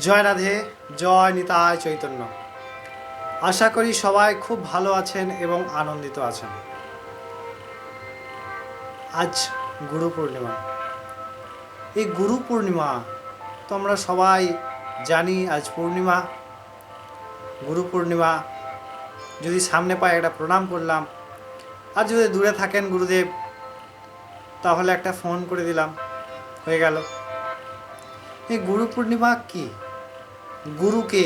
জয় রাধে, জয় নিতায় চৈতন্য। আশা করি সবাই খুব ভালো আছেন এবং আনন্দিত আছেন। আজ গুরু পূর্ণিমা। এই গুরু পূর্ণিমা তো আমরা সবাই জানি আজ পূর্ণিমা। গুরু পূর্ণিমা, যদি সামনে পাই একটা প্রণাম করলাম, আর যদি দূরে থাকেন গুরুদেব, তাহলে একটা ফোন করে দিলাম, হয়ে গেল। এই গুরু পূর্ণিমা কি? গুরুকে।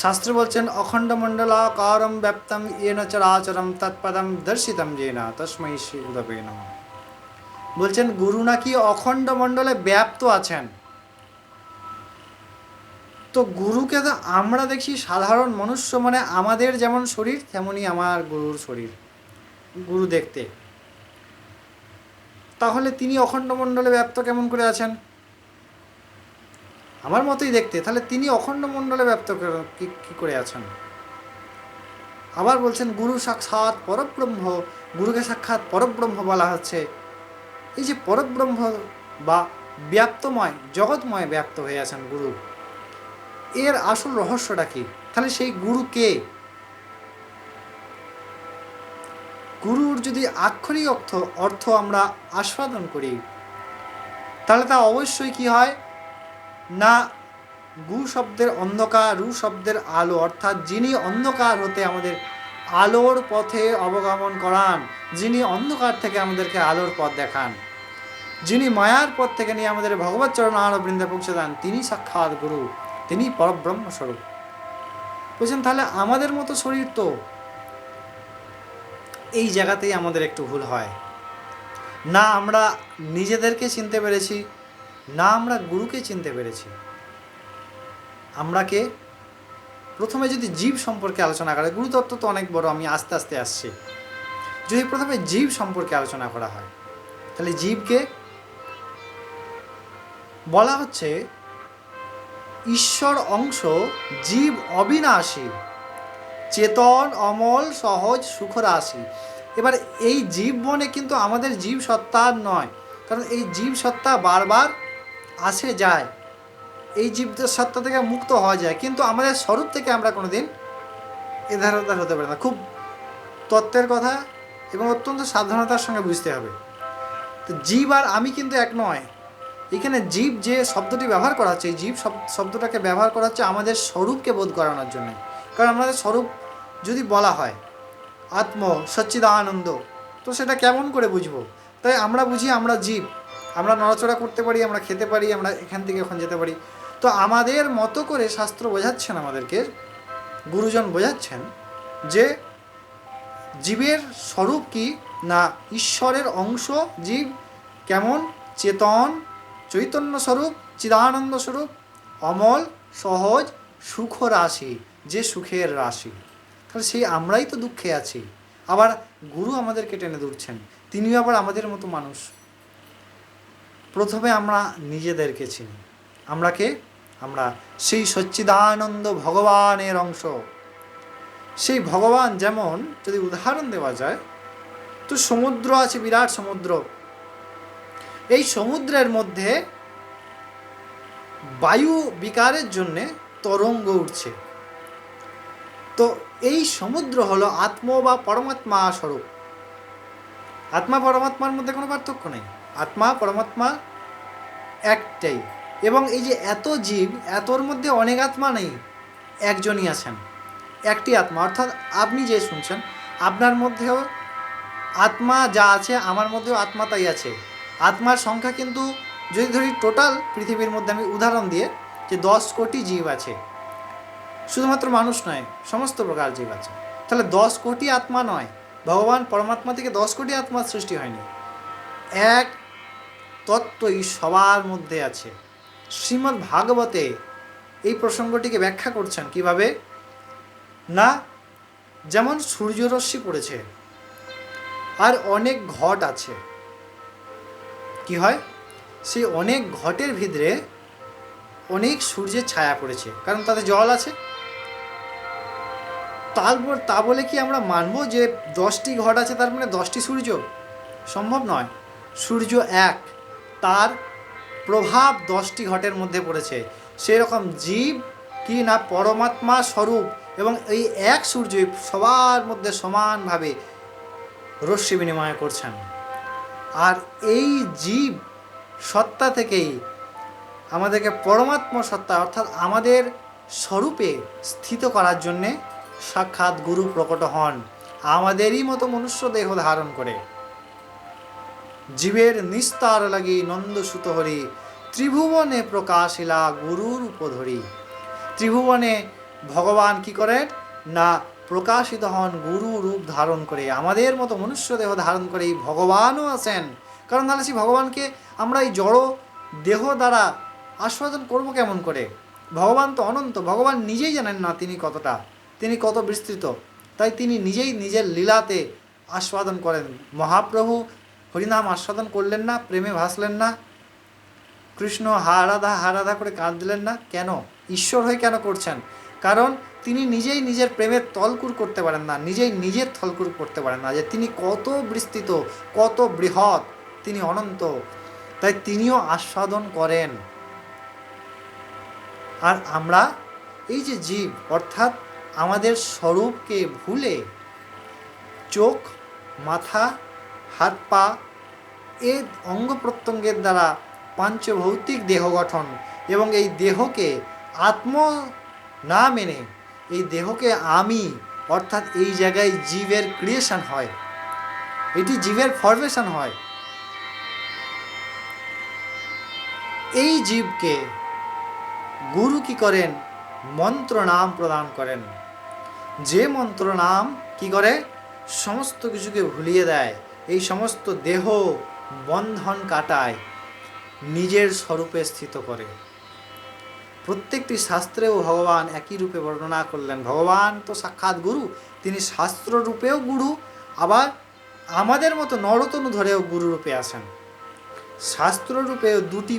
শাস্ত্র বলছেন, অখণ্ড মণ্ডলাকারম ব্যাপ্তম, ইয়েন চরাচরম তৎপদম দর্শিতম যেনা তস্মৈ শ্রী গুরবে বলছেন, গুরু নাকি অখণ্ড মণ্ডলে ব্যাপ্ত আছেন? তো গুরুকে তো আমরা দেখি সাধারণ মনুষ্য মানে আমাদের যেমন শরীর তেমনই আমার গুরুর শরীর, গুরু দেখতে। তাহলে তিনি অখণ্ড মণ্ডলে ব্যাপ্ত কেমন করে আছেন? আমার মতোই দেখতে, তাহলে তিনি অখণ্ড মণ্ডলে ব্যাপ্ত কি করে আছেন? আবার বলছেন, গুরু সাক্ষাৎ পরব্রহ্ম, গুরুকে সাক্ষাৎ পরব্রহ্ম বলা হচ্ছে। এই যে পরব্রহ্ম বা ব্যাপ্তময়, জগৎময় ব্যাপ্ত হয়ে আছেন গুরু, এর আসল রহস্যটা কি? তাহলে সেই গুরু কে? গুরুর যদি আক্ষরিক অর্থ অর্থ আমরা আস্বাদন করি, তাহলে তা অবশ্যই কি হয়? না, গু শব্দের অন্ধকার, রু শব্দের আলো, অর্থাৎ যিনি অন্ধকার হতে আমাদের আলোর পথে অবগমন করান, যিনি অন্ধকার থেকে আমাদেরকে আলোর পথ দেখান, যিনি মায়ার পথ থেকে নিয়ে আমাদের ভগবত চরণ বৃন্দে পৌঁছে দেন তিনি সাক্ষাৎ গুরু, তিনি পরব্রহ্ম স্বরূপ বলছেন তাহলে আমাদের মতো শরীর তো এই জায়গাতেই আমাদের একটু ভুল হয়। না, আমরা নিজেদেরকে চিনতে পেরেছি না আমরা গুরুকে চিনতে পেরেছি। আমরা কে প্রথমে যদি জীব সম্পর্কে আলোচনা করে, গুরুতত্ত্ব তো অনেক বড়, আমি আস্তে আস্তে আসছি। যদি প্রথমে জীব সম্পর্কে আলোচনা করা হয়, তাহলে জীবকে বলা হচ্ছে ঈশ্বর অংশ জীব অবিনাশী, চেতন, অমল, সহজ, সুখরাশি। এবার এই জীব মনে কিন্তু আমাদের জীব সত্তার নয়, কারণ এই জীব সত্তা বারবার আসে যায়। এই জীব সত্তা থেকে মুক্ত হওয়া যায়। কিন্তু আমাদের স্বরূপ থেকে আমরা কোনোদিন এধার ওধার হতে পারি না। খুব তত্ত্বের কথা এবং অত্যন্ত সাবধানতার সঙ্গে বুঝতে হবে। তো জীব আর আমি কিন্তু এক নয়। এখানে জীব যে শব্দটি ব্যবহার করা হচ্ছে, এই জীব শব- শব্দটাকে ব্যবহার করা হচ্ছে আমাদের স্বরূপকে বোধ করানোর জন্য। কারণ আমাদের স্বরূপ যদি বলা হয়, আত্ম সচ্চিদানন্দ, তো সেটা কেমন করে বুঝব? তাই আমরা বুঝি আমরা জীব। আমরা নড়াচড়া করতে পারি, আমরা খেতে পারি, আমরা এখান থেকে ওখানে যেতে পারি। তো আমাদের মতো করে শাস্ত্র বোঝাচ্ছেন আমাদেরকে, গুরুজন বোঝাচ্ছেন যে জীবের স্বরূপ কি না ঈশ্বরের অংশ জীব? কেমন? চেতন, চৈতন্য স্বরূপ, চিদানন্দ স্বরূপ, অমল, সহজ, সুখ রাশি, যে সুখের রাশি। তাহলে সেই আমরাই তো দুঃখে আছি। আবার গুরু আমাদেরকে টেনে ধরছেন, তিনিও আবার আমাদের মতো মানুষ। প্রথমে আমরা নিজেদেরকে চিনি। আমরা কে? আমরা সেই সচ্চিদানন্দ ভগবানের অংশ। সেই ভগবান যেমন, যদি উদাহরণ দেওয়া যায়, তো সমুদ্র আছে, বিরাট সমুদ্র। এই সমুদ্রের মধ্যে বায়ু বিকারের জন্যে তরঙ্গ উঠছে। তো এই সমুদ্র হলো আত্ম বা পরমাত্মা স্বরূপ। আত্মা, পরমাত্মার মধ্যে কোনো পার্থক্য নেই। আত্মা, পরমাত্মা একটাই। এবং এই যে এত জীব, এতর মধ্যে অনেক আত্মা নেই, একজনই আছেন, একটি আত্মা। অর্থাৎ আপনি যে শুনছেন, আপনার মধ্যেও আত্মা যা আছে, আমার মধ্যেও আত্মা তাই আছে। আত্মার সংখ্যা কিন্তু যদি ধরি টোটাল পৃথিবীর মধ্যে আমি উদাহরণ দিয়ে যে দশ কোটি জীব আছে, শুধুমাত্র মানুষ নয়, সমস্ত প্রকার জীব আছে। তাহলে দশ কোটি আত্মা নয়, ভগবান পরমাত্মা থেকে দশ কোটি আত্মার সৃষ্টি হয়নি। এক তত্ত্বই সবার মধ্যে আছে। শ্রীমদ্ ভাগবতে এই প্রসঙ্গটিকে ব্যাখ্যা করছেন কীভাবে? না, যেমন সূর্যরশ্মি পড়েছে, আর অনেক ঘট আছে। কি হয়? সেই অনেক ঘটের ভিতরে অনেক সূর্যের ছায়া পড়েছে, কারণ তাতে জল আছে। তারপর তা বলে কি আমরা মানবো যে দশটি ঘট আছে, তার মানে দশটি সূর্য? সম্ভব নয়। সূর্য এক প্রভাব দশটি ঘটের মধ্যে পড়েছে। সেরকম জীব কি না পরমাত্মা স্বরূপ এবং এই এক সূর্য সবার মধ্যে সমানভাবে রশ্মি বিনিময় করছেন। আর এই জীব সত্তা থেকেই আমাদেরকে পরমাত্মা সত্তা অর্থাৎ আমাদের স্বরূপে স্থিত করার জন্যে সাক্ষাৎ গুরু প্রকট হন। আমাদেরই মতো মনুষ্য দেহ ধারণ করে। জীবের নিস্তার লাগি নন্দসুত হরি, ত্রিভুবনে প্রকাশিলা গুরুর উপধরি। ত্রিভুবনে ভগবান কি করেন না, প্রকাশিত হন গুরু রূপ ধারণ করে। আমাদের মতো মনুষ্য দেহ ধারণ করে এই ভগবানও আছেন। কারণ তাহলে সেই ভগবানকে আমরা এই জড় দেহ দ্বারা আস্বাদন করব কেমন করে? ভগবান তো অনন্ত, ভগবান নিজেই জানেন না তিনি কতটা। তিনি কত বিস্তৃত। তাই তিনি নিজেই নিজের লীলাতে আস্বাদন করেন। মহাপ্রভু হরিনাম আস্বাদন করলেন না, প্রেমে ভাসলেন না। কৃষ্ণ হা রাধা হা করে কাঁদ দিলেন না। কেন? ঈশ্বর হয়ে কেন করছেন? কারণ তিনি নিজেই নিজের প্রেমের তলকুর করতে পারেন না, নিজেই নিজের থলকুর করতে পারেন না যে তিনি কত বিস্তৃত, কত বৃহৎ, তিনি অনন্ত। তাই তিনিও আস্বাদন করেন। আর আমরা এই যে জীব, অর্থাৎ আমাদের স্বরূপকে ভুলে চোখ, মাথা হাত পা এ অঙ্গ প্রত্যঙ্গের দ্বারা পাঞ্চভৌতিক দেহ গঠন এবং এই দেহকে আত্ম না মেনে এই দেহকে আমি অর্থাৎ এই জায়গায় জীবের ক্রিয়েশন হয়। এটি জীবের ফরমেশন হয়। এই জীবকে গুরু কি করেন? মন্ত্র নাম প্রদান করেন। যে মন্ত্র নাম কি করে? সমস্ত কিছুকে ভুলিয়ে দেয়। এই সমস্ত দেহ বন্ধন কাটায় নিজের স্বরূপে স্থিত করে। প্রত্যেকটি শাস্ত্রেও ভগবান একই রূপে বর্ণনা করলেন। ভগবান তো সাক্ষাৎ গুরু, তিনি শাস্ত্র রূপেও গুরু, আবার আমাদের মতো নরতনু ধরেও গুরু রূপে আসেন শাস্ত্র রূপেও দুটি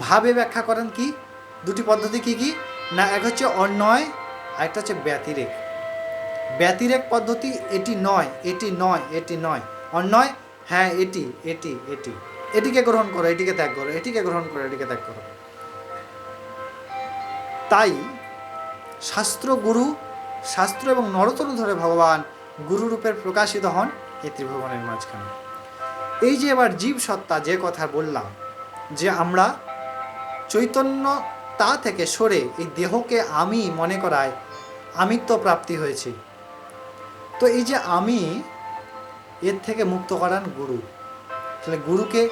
ভাবে ব্যাখ্যা করেন কি? দুটি পদ্ধতি কি কি? না, এক হচ্ছে অন্যয় আর একটা হচ্ছে ব্যতিরেক। ব্যতিরেক পদ্ধতি এটি নয় এটি নয় এটি নয়। অন্যয় হ্যাঁ এটি এটি এটি। এটিকে গ্রহণ করো, এটিকে ত্যাগ করো, এটিকে গ্রহণ করো, এটিকে ত্যাগ করো। তাই শাস্ত্র গুরু শাস্ত্র এবং নরতনু ধরে ভগবান গুরু রূপের প্রকাশিত হন এই ত্রিভুবনের মাঝখানে। এই যে এবার জীব সত্তা যে কথা বললাম, যে আমরা চৈতন্য তা থেকে সরে এই দেহকে আমি মনে করায় আমিত্ব প্রাপ্তি হয়েছে। তো এই যে আমি, এর থেকে মুক্ত করান গুরু। তাহলে গুরুকে,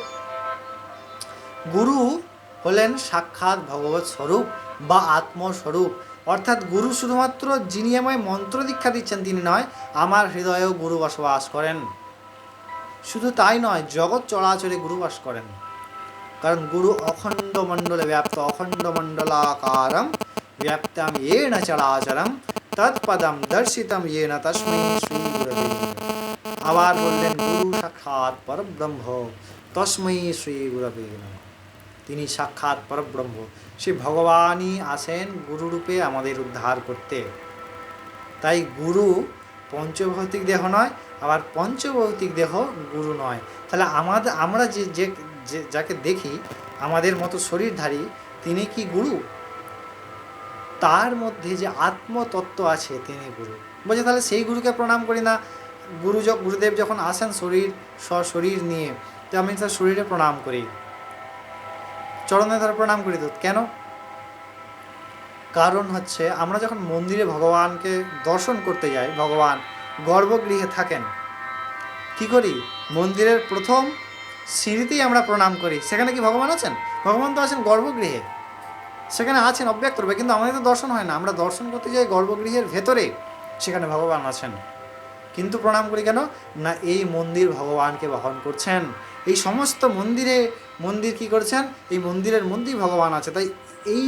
গুরু হলেন সাক্ষাৎ ভগবত স্বরূপ বা আত্মস্বরূপ। অর্থাৎ গুরু শুধুমাত্র যিনি আমায় মন্ত্র দীক্ষা দিচ্ছেন, তিনি নয়, আমার হৃদয়েও গুরু বসবাস করেন। শুধু তাই নয়, জগৎ চরাচরে গুরু বাস করেন। কারণ গুরু অখণ্ড মণ্ডলে ব্যাপ্ত, অখণ্ড মণ্ডলাকারম, ব্যাপ্তাম येन চরাচরম তৎপদম দর্শিতম ইয়ে না শ্রী গুরবে আবার বললেন, গুরু সাক্ষাৎ পরব্রহ্ম, তস্মৈ শ্রী গুরবে তিনি সাক্ষাৎ পরব্রহ্ম। সে ভগবানই আসেন গুরুরূপে আমাদের উদ্ধার করতে। তাই গুরু পঞ্চভৌতিক দেহ নয়, আবার পঞ্চভৌতিক দেহ গুরু নয়। তাহলে আমাদের আমরা যে, যাকে দেখি, আমাদের মতো শরীরধারী, তিনি কি গুরু? তার মধ্যে যে আত্মতত্ত্ব আছে তিনি গুরু। বলছে, তাহলে সেই গুরুকে প্রণাম করি না? গুরু গুরুদেব যখন আসেন শরীর শরীর নিয়ে, তো আমি তার শরীরে প্রণাম করি। চরণে ধরে প্রণাম করি তো, কেন? কারণ হচ্ছে, আমরা যখন মন্দিরে ভগবানকে দর্শন করতে যাই, ভগবান গর্ভগৃহে থাকেন, কি করি? মন্দিরের প্রথম সিঁড়িতেই আমরা প্রণাম করি। সেখানে কি ভগবান আছেন? ভগবান তো আছেন গর্ভগৃহে। সেখানে আছেন অব্যক্ত রূপে কিন্তু আমাদের তো দর্শন হয় না। আমরা দর্শন করতে যাই গর্ভগৃহের ভেতরে, সেখানে ভগবান আছেন। কিন্তু প্রণাম করি কেন? না, এই মন্দির ভগবানকে বহন করছেন। এই সমস্ত মন্দিরে, মন্দির কি করছেন? এই মন্দিরের মধ্যেই ভগবান আছে। তাই এই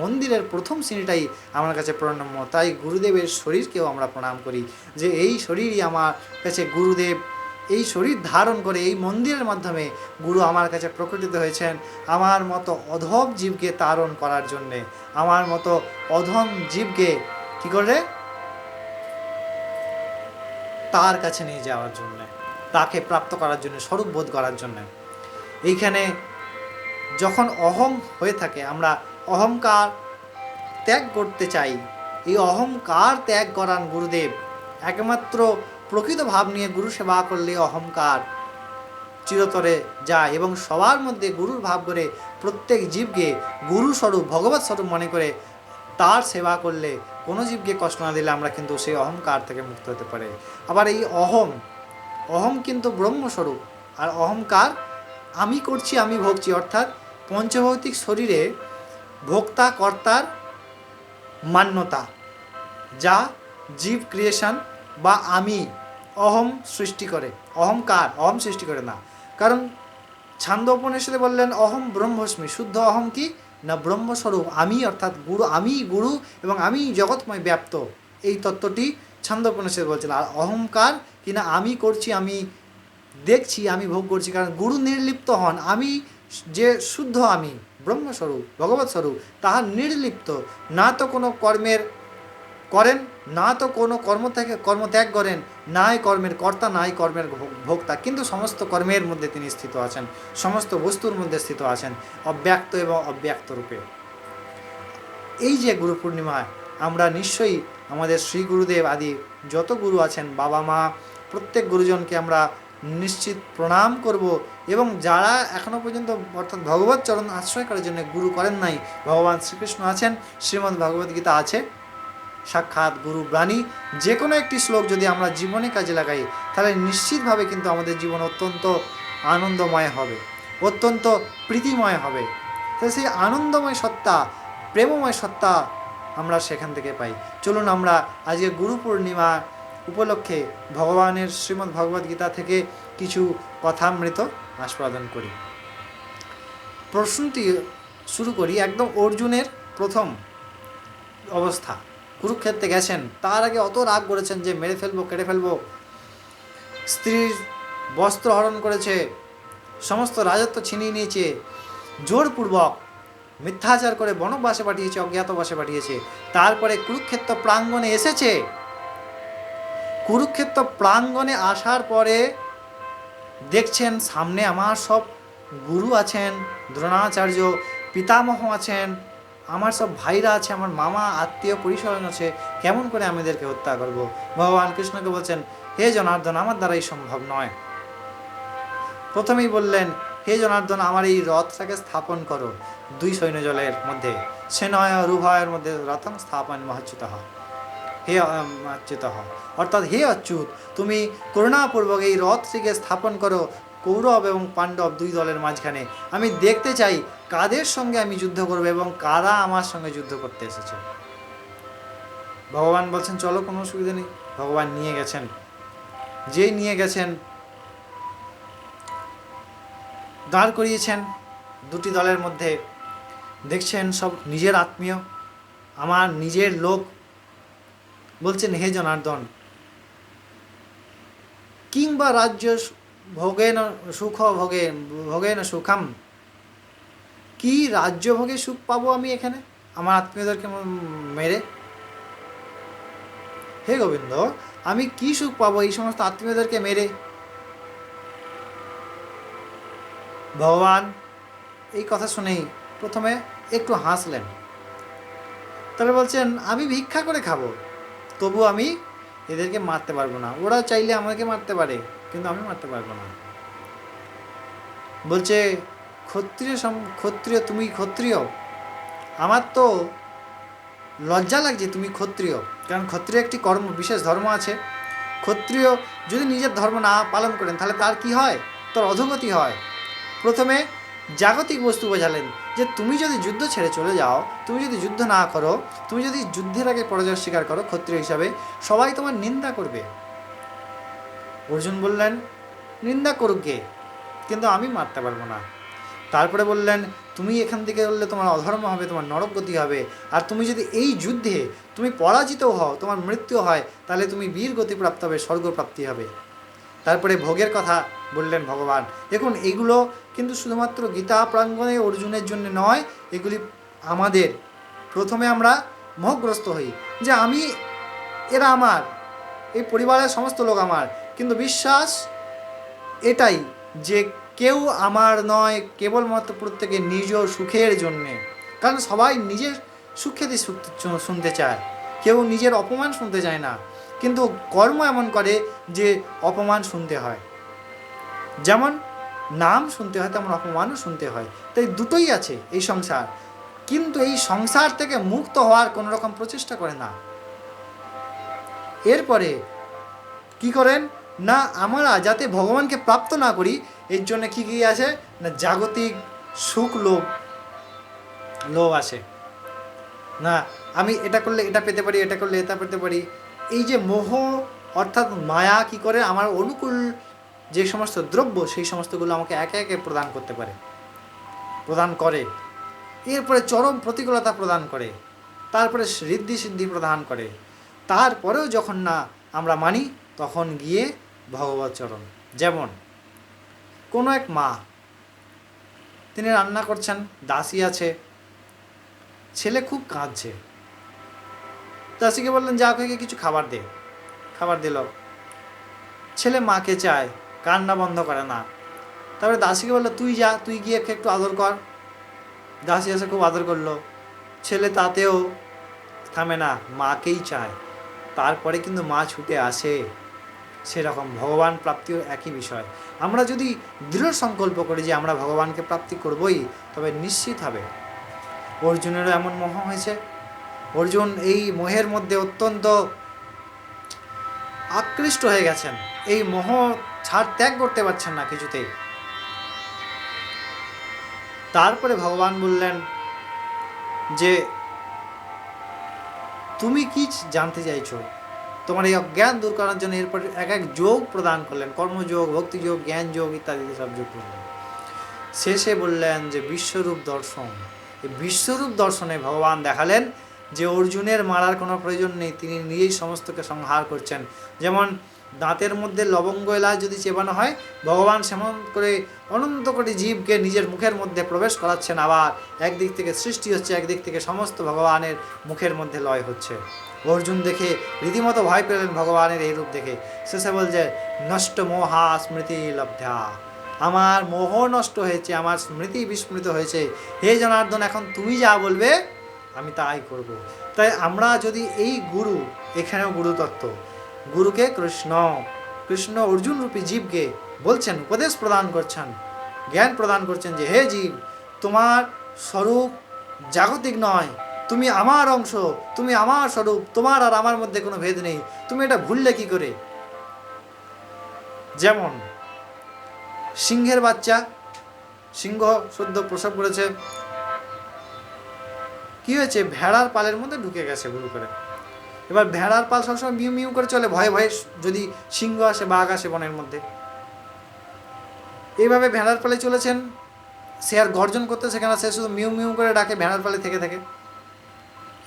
মন্দিরের প্রথম শ্রেণীটাই আমার কাছে প্রণম্য। তাই গুরুদেবের শরীরকেও আমরা প্রণাম করি যে এই শরীরই আমার কাছে গুরুদেব এই শরীর ধারণ করে এই মন্দিরের মাধ্যমে গুরু আমার কাছে প্রকটিত হয়েছেন আমার মতো অধম জীবকে তারণ করার জন্যে। আমার মতো অধম জীবকে কি করে তার কাছে নিয়ে যাওয়ার জন্যে, তাকে প্রাপ্ত করার জন্য, স্বরূপ বোধ করার জন্যে। এইখানে যখন অহং হয়ে থাকে, আমরা অহংকার ত্যাগ করতে চাই। এই অহংকার ত্যাগ করান গুরুদেব, একমাত্র প্রকৃত ভাব নিয়ে গুরু সেবা করলে অহংকার চিরতরে যায় এবং সবার মধ্যে গুরুর ভাব করে প্রত্যেক জীবকে গুরু স্বরূপ, ভগবত স্বরূপ মনে করে তার সেবা করলে কোনো জীবকে কষ্ট না দিলে আমরা কিন্তু সেই অহংকার থেকে মুক্ত হতে পারে। আবার এই অহম অহম কিন্তু ব্রহ্মস্বরূপ আর অহংকার আমি করছি, আমি ভোগছি, অর্থাৎ পঞ্চভৌতিক শরীরে ভোক্তা, কর্তার মান্যতা, যা জীব ক্রিয়েশন বা আমি, অহম সৃষ্টি করে। অহংকার অহম সৃষ্টি করে না। কারণ ছান্দ উপনিষদে বললেন, অহম ব্রহ্মস্মি, শুদ্ধ অহম কি? না ব্রহ্মস্বরূপ, আমি অর্থাৎ গুরু, আমি গুরু এবং আমি জগৎময় ব্যাপ্ত। এই তত্ত্বটি ছান্দ উপনিষদ বলছেন আর অহংকার কিনা আমি করছি, আমি দেখছি, আমি ভোগ করছি। কারণ গুরু নির্লিপ্ত হন, আমি যে শুদ্ধ আমি, ব্রহ্মস্বরূপ ভগবত স্বরূপ তাহার নির্লিপ্ত। না তো কোনো কর্মের করেন, না তো কোনো কর্ম থেকে, কর্ম ত্যাগ করেন, নাই কর্মের কর্তা, নাই কর্মের ভোক্তা। কিন্তু সমস্ত কর্মের মধ্যে তিনি স্থিত আছেন, সমস্ত বস্তুর মধ্যে স্থিত আছেন, অব্যক্ত এবং অব্যক্ত রূপে। এই যে গুরু পূর্ণিমায় আমরা নিশ্চয়ই আমাদের শ্রী গুরুদেব আদি যত গুরু আছেন, বাবা, মা, প্রত্যেক গুরুজনকে আমরা নিশ্চিত প্রণাম করব এবং যারা এখনও পর্যন্ত অর্থাৎ ভগবত চরণ আশ্রয় করার জন্য গুরু করেন নাই, ভগবান শ্রীকৃষ্ণ আছেন, শ্রীমদ্ ভগবদ্গীতা আছে সাক্ষাৎ, গুরু, বাণী যে কোনো একটি শ্লোক যদি আমরা জীবনে কাজে লাগাই, তাহলে নিশ্চিতভাবে কিন্তু আমাদের জীবন অত্যন্ত আনন্দময় হবে, অত্যন্ত প্রীতিময় হবে। তো সেই আনন্দময় সত্তা, প্রেমময় সত্তা আমরা সেখান থেকে পাই। চলুন আমরা আজকে গুরু পূর্ণিমা উপলক্ষে ভগবানের শ্রীমদ্ ভগবদ্ গীতা থেকে কিছু কথা কথামৃত আস্বাদন করি। প্রশ্নটি শুরু করি, একদম অর্জুনের প্রথম অবস্থা। কুরুক্ষেত্রে গেছেন। তার আগে অত রাগ করেছেন যে মেরে ফেলব, কেটে ফেলব। স্ত্রীর বস্ত্র হরণ করেছে, সমস্ত রাজত্ব ছিনিয়ে নিয়েছে। জোরপূর্বক মিথ্যাচার করে বনবাসে পাঠিয়েছে, অজ্ঞাতবাসে পাঠিয়েছে। তারপরে কুরুক্ষেত্র প্রাঙ্গণে এসেছে। কুরুক্ষেত্র প্রাঙ্গণে আসার পরে দেখছেন, সামনে আমার সব গুরু আছেন, দ্রোণাচার্য, পিতামহ আছেন আমার সব ভাইরা আছে, আমার মামা, আত্মীয় পরিস্বজন আছে, কেমন করে আমি এদেরকে হত্যা করব? ভগবান কৃষ্ণকে বলছেন, হে জনার্দন, আমার দ্বারাই সম্ভব নয়। প্রথমেই বললেন, হে জনার্দন, আমার এই রথটাকে স্থাপন করো দুই সৈন্য জলের মধ্যে। সেনয় রুভয়ের মধ্যে রথম স্থাপন মহচ্যুত হে অচ্যুত অর্থাৎ, হে অচ্যুত, তুমি করুণাপূর্বক এই রথটিকে স্থাপন করো কৌরব এবং পাণ্ডব দুই দলের মাঝখানে। আমি দেখতে চাই কাদের সঙ্গে আমি যুদ্ধ করব এবং কারা আমার সঙ্গে যুদ্ধ করতে এসেছে। ভগবান বলছেন, চলো, কোনো অসুবিধা নেই। ভগবান নিয়ে গেছেন। যেই নিয়ে গেছেন, দাঁড় করিয়েছেন দুটি দলের মধ্যে। দেখছেন, সব নিজের আত্মীয়। আমার নিজের লোক। বলছেন, হে জনার্দন, কিংবা রাজ্য ভোগেন সুখ ভোগে ভোগেন সুখাম। কি রাজ্য ভোগে সুখ পাবো আমি এখানে? আমার আত্মীয়দেরকে মেরে। হে গোবিন্দ, আমি কি সুখ পাবো এই সমস্ত আত্মীয়দেরকে মেরে? ভগবান, এই কথা শুনেই প্রথমে একটু হাসলেন। তবে বলছেন, আমি ভিক্ষা করে খাব তবু আমি এদেরকে মারতে পারব না। ওরা চাইলে আমাকে মারতে পারে। কিন্তু আমি মারতে পারব না। বলছে, ক্ষত্রিয় ক্ষত্রিয়, তুমি ক্ষত্রিয়। আমার তো লজ্জা লাগছে, তুমি ক্ষত্রিয়। কারণ ক্ষত্রিয় একটি কর্ম, বিশেষ ধর্ম আছে। ক্ষত্রিয় যদি নিজের ধর্ম না পালন করেন, তাহলে তার কি হয়? তার অধোগতি হয়। প্রথমে জাগতিক বস্তু বোঝালেন যে, তুমি যদি যুদ্ধ ছেড়ে চলে যাও, তুমি যদি যুদ্ধ না করো, তুমি যদি যুদ্ধের আগে পরাজয় স্বীকার করো ক্ষত্রিয় হিসাবে, সবাই তোমার নিন্দা করবে। অর্জুন বললেন, নিন্দা করুক গে কিন্তু আমি মারতে পারব না। তারপরে বললেন, তুমি এখান থেকে বললে তোমার অধর্ম হবে, তোমার নরক গতি হবে। আর তুমি যদি এই যুদ্ধে তুমি পরাজিত হও, তোমার মৃত্যু হয়, তাহলে তুমি বীর গতি প্রাপ্ত হবে, স্বর্গপ্রাপ্তি হবে। তারপরে ভোগের কথা বললেন ভগবান। দেখুন, এগুলো কিন্তু শুধুমাত্র গীতা প্রাঙ্গণে অর্জুনের জন্য নয়, এগুলি আমাদের। প্রথমে আমরা মোহগ্রস্ত হই, যে আমি, এরা আমার, এই পরিবারের সমস্ত লোক আমার। কিন্তু বিশ্বাস এটাই যে কেউ আমার নয় কেবলমাত্র প্রত্যেকে নিজ সুখের জন্যে। কারণ সবাই নিজের সুখেতে সুখ- শুনতে চায়, কেউ নিজের অপমান শুনতে চায় না। কিন্তু কর্ম এমন করে যে অপমান শুনতে হয়। যেমন নাম শুনতে হয়, তেমন অপমানও শুনতে হয়। তাই দুটোই আছে এই সংসার। কিন্তু এই সংসার থেকে মুক্ত হওয়ার কোনো রকম প্রচেষ্টা করে না। এরপরে কি করেন? না আমরা যাতে ভগবানকে প্রাপ্ত না করি, এর জন্য কি কি আছে? না জাগতিক সুখ লোভ লোভ আসে না, আমি এটা করলে এটা পেতে পারি, এটা করলে এটা পেতে পারি। এই যে মোহ, অর্থাৎ মায়া কি করে? আমার অনুকূল যে সমস্ত দ্রব্য, সেই সমস্তগুলো আমাকে একে একে প্রদান করতে পারে, প্রদান করে। এরপরে চরম প্রতিকূলতা প্রদান করে। তারপরে ঋদ্ধি সিদ্ধি প্রদান করে। তারপরেও যখন না আমরা মানি, তখন গিয়ে ভগবত চরণ। যেমন, কোনো এক মা, তিনি রান্না করছেন, দাসী আছে, ছেলে খুব কাঁদছে। দাসীকে বললেন, যা ওকে কিছু খাবার দে, খাবার দিল। ছেলে মাকে চায়, কান্না বন্ধ করে না। তারপরে দাসীকে বলল, তুই যা, তুই গিয়ে একে একটু আদর কর। দাসী এসে খুব আদর করল। ছেলে তাতেও থামে না, মাকেই চায়। তারপরে কিন্তু মা ছুটে আসে। সেরকম ভগবান প্রাপ্তিও একই বিষয়। আমরা যদি দৃঢ় সংকল্প করি যে আমরা ভগবানকে প্রাপ্তি করবই, তবে নিশ্চিত হবে। অর্জুনেরও এমন মোহ হয়েছে। অর্জুন এই মোহের মধ্যে অত্যন্ত আকৃষ্ট হয়ে গেছেন। এই মোহ ছাড় ত্যাগ করতে পারছেন না কিছুতেই। তারপরে ভগবান বললেন যে, তুমি কি জানতে চাইছো? তোমার এই অজ্ঞান দূর করার জন্য এরপর এক এক যোগ প্রদান করলেন, কর্মযোগ, ভক্তিযোগ জ্ঞান যোগ ইত্যাদি সব যোগ করলেন। শেষে বললেন যে বিশ্বরূপ দর্শন। এই বিশ্বরূপ দর্শনে ভগবান দেখালেন যে অর্জুনের মারার কোনো প্রয়োজন নেই, তিনি নিজেই সমস্তকে সংহার করছেন। যেমন দাঁতের মধ্যে লবঙ্গ এলাচ যদি চেবানো হয়, ভগবান সেমন করে অনন্ত কোটি জীবকে নিজের মুখের মধ্যে প্রবেশ করাচ্ছেন আবার। একদিক থেকে সৃষ্টি হচ্ছে, একদিক থেকে সমস্ত ভগবানের মুখের মধ্যে লয় হচ্ছে। অর্জুন দেখে রীতিমতো ভয় পেলেন ভগবানের এই রূপ দেখে। শেষে বলছে নষ্ট মোহা স্মৃতি লব্ধা। আমার মোহ নষ্ট হয়েছে, আমার স্মৃতি বিস্মৃত হয়েছে। হে জনার্দন, এখন তুমি যা বলবে, আমি তাই করব। তাই আমরা যদি এই গুরু, এখানেও গুরু তত্ত্ব গুরুকে কৃষ্ণ। কৃষ্ণ অর্জুন রূপী জীবকে বলছেন, উপদেশ প্রদান করছেন, জ্ঞান প্রদান করছেন যে, হে জীব, তোমার স্বরূপ জাগতিক নয়, তুমি আমার অংশ, তুমি আমার স্বরূপ, তোমার আর আমার মধ্যে কোনো ভেদ নেই, তুমি এটা ভুললে কি করে? যেমন, সিংহের বাচ্চা, সিংহ সদ্য প্রসব করেছে, কি হয়েছে? ভেড়ার পালের মধ্যে ঢুকে গেছে ভুল করে। এবার ভেড়ার পাল সবসময় মিউ মিউ করে চলে, ভয়ে ভয়ে যদি সিংহ আসে বাঘ আসে বনের মধ্যে। এইভাবে ভেড়ার পালে চলেছেন। সে আর গর্জন করতে সেখানে সে শুধু মিউ মিউ করে ডাকে, ভেড়ার পালে থেকে থেকে।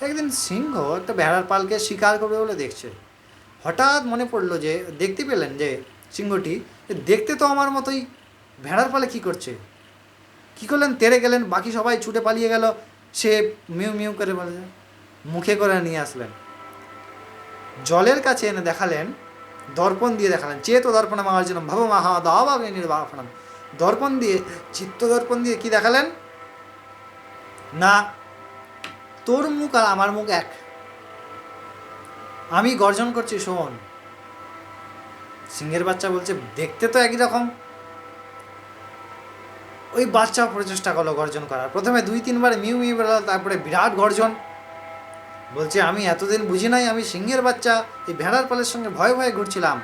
একদিন সিংহ একটা ভেড়ার পালকে শিকার করবে বলে দেখছে। হঠাৎ মনে পড়ল যে, দেখতে পেলেন যে সিংহটি দেখতে তো আমার মতোই, ভেড়ার পালে কি করছে? কি করলেন? তেড়ে গেলেন, বাকি সবাই ছুটে পালিয়ে গেল। সে মিউ মিউ করে বলে মুখে করে নিয়ে আসলেন। জলের কাছে এনে দেখালেন, দর্পণ দিয়ে দেখালেন, চেত দর্পণ মাহার জন্য ভব মাহা দাবা নির্বাপনম। দর্পণ দিয়ে, চিত্ত দর্পণ দিয়ে কি দেখালেন? না, তোর মুখ আর আমার মুখ এক। আমি গর্জন করছি, শোন। সিংহের বাচ্চা বলছে, দেখতে তো একই রকম। ওই বাচ্চা প্রচেষ্টা করল গর্জন করার। প্রথমে দুই, তিনবার মিউ মিউ বেরোলো, তারপরে বিরাট গর্জন। বলছে, আমি এতদিন বুঝি নাই, আমি সিংহের বাচ্চা। এই ভেড়ার পালের সঙ্গে ভয়ে ভয়ে ঘুরছিলাম।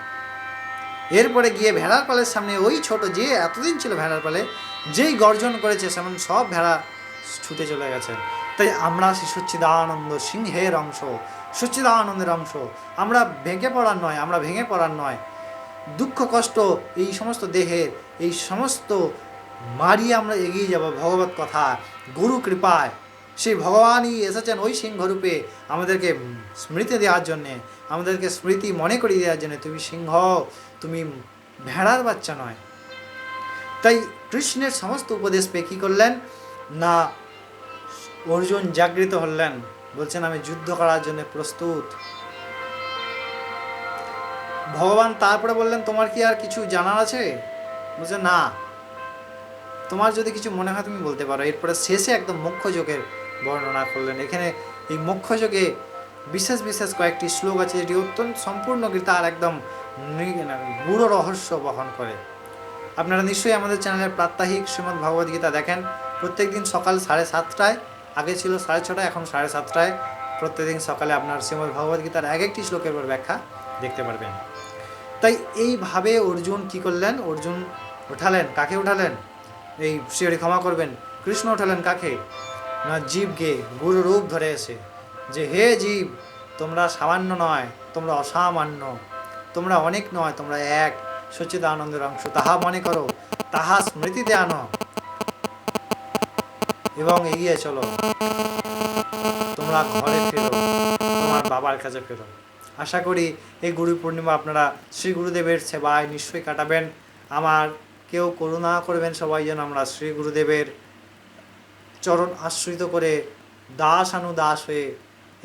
এরপরে গিয়ে ভেড়ার পালের সামনে ওই ছোট যে এতদিন ছিল ভেড়ার পালে, যেই গর্জন করেছে, সেমন সব ভেড়া ছুটে চলে গেছে। তাই আমরা সেই সচ্চিদানন্দ সিংহের অংশ, সচ্চিদানন্দের অংশ। আমরা ভেঙে পড়ার নয়, আমরা ভেঙে পড়ার নয়। দুঃখ, কষ্ট, এই সমস্ত দেহের এই সমস্ত মারিয়ে আমরা এগিয়ে যাব ভগবত কথা। গুরু কৃপায়। সেই ভগবানই এসেছেন ওই সিংহরূপে আমাদেরকে স্মৃতি দেওয়ার জন্যে, আমাদেরকে স্মৃতি মনে করিয়ে দেওয়ার জন্যে। তুমি সিংহ, তুমি ভেড়ার বাচ্চা নয়। তাই কৃষ্ণের সমস্ত উপদেশ পেয়ে কী করলেন? না, অর্জুন জাগৃত হলেন। বলছেন, আমি যুদ্ধ করার জন্য প্রস্তুত। ভগবান তারপরে বললেন, তোমার কি আর কিছু জানার আছে? বলছে না। তোমার যদি কিছু মনে হয় তুমি বলতে পারো। এরপরে শেষে একদম মুখ্য যোগের বর্ণনা করলেন। এখানে এই মুখ্য যোগে বিশেষ বিশেষ কয়েকটি শ্লোক আছে যেটি অত্যন্ত সম্পূর্ণ গীতার একদম নি- রহস্য বহন করে। আপনারা নিশ্চয়ই আমাদের চ্যানেলের প্রাত্যহিক শ্রীমদ্ ভগবদ গীতা দেখেন। প্রত্যেকদিন সকাল সাড়ে সাতটায়, আগে ছিল সাড়ে ছটায়, এখন সাড়ে সাতটায়। প্রত্যেকদিন সকালে আপনার শ্রীমদ্ ভগবদ গীতার এক একটি শ্লোকের উপর ব্যাখ্যা দেখতে পারবেন। তাই এইভাবে অর্জুন কি করলেন? অর্জুন উঠালেন। কাকে উঠালেন? এই শ্রীহরি ক্ষমা করবেন। কৃষ্ণ উঠালেন কাকে? না জীবকে গুরু রূপ ধরে এসে। যে হে জীব, তোমরা সামান্য নয়, তোমরা অসামান্য। তোমরা অনেক নয়, তোমরা এক। সচিত আনন্দের অংশ তাহা মনে করো, তাহা স্মৃতিতে আনো। এবং এগিয়ে চলো। তোমরা ঘরে ফেরো, তোমার বাবার কাছে ফেরো। আশা করি এই গুরু পূর্ণিমা আপনারা শ্রী গুরুদেবের সেবায় নিশ্চয়ই কাটাবেন। আমার কেউ করুণা করবেন সবাই যেন আমরা শ্রী গুরুদেবের চরণ আশ্রিত করে দাস আনু দাস হয়ে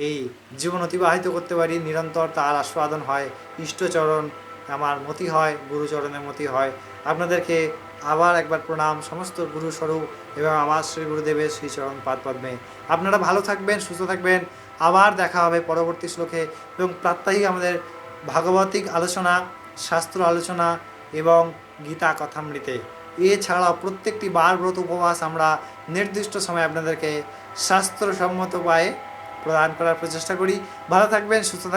এই জীবন অতিবাহিত করতে পারি, নিরন্তর তার আস্বাদন হয়, ইষ্টচরণ আমার মতি হয়, গুরুচরণের মতি হয়। আপনাদেরকে আবার একবার প্রণাম, সমস্ত গুরুস্বরূপ এবং আমার শ্রী গুরুদেবের শ্রীচরণ পাদ পদ্মে। আপনারা ভালো থাকবেন, সুস্থ থাকবেন। আবার দেখা হবে পরবর্তী শ্লোকে এবং প্রাত্যহিক আমাদের ভাগবতিক আলোচনা, শাস্ত্র আলোচনা এবং গীতা কথামৃতে। এছাড়াও প্রত্যেকটি বার ব্রত উপবাস আমরা নির্দিষ্ট সময় আপনাদেরকে শাস্ত্রসম্মত উপায়ে প্রদান করার প্রচেষ্টা করি। ভালো থাকবেন, সুস্থ